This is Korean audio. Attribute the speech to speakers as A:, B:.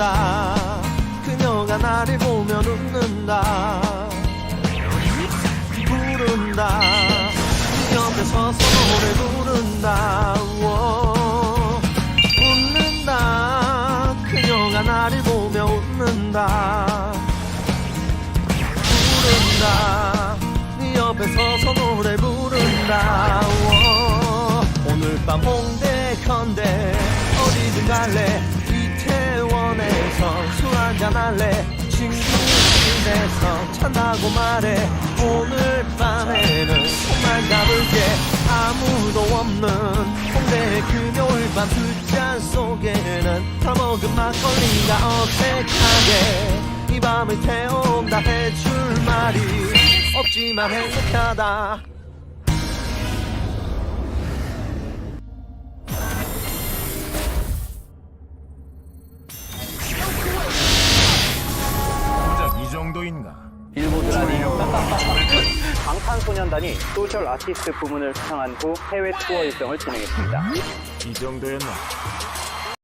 A: 부른다. 그녀가 나를 보면 웃는다. 부른다. 네 옆에 서서 노래 부른다. 워. 웃는다. 그녀가 나를 보며 웃는다. 부른다. 네 옆에 서서 노래 부른다. 워. 오늘 밤 홍 한잔 할래? 친구 집에서 찬다고 말해. 오늘 밤에는 손만 잡을게. 아무도 없는 홍대 금요일 밤 술잔 속에는 다 먹은 막걸리가 어색하게 이 밤을 태운다 해줄 말이 없지만 행복하다
B: 방탄소년단이 소셜 아티스트 부문을 수상한 후 해외 투어 일정을 진행했습니다.
C: 이 정도였나?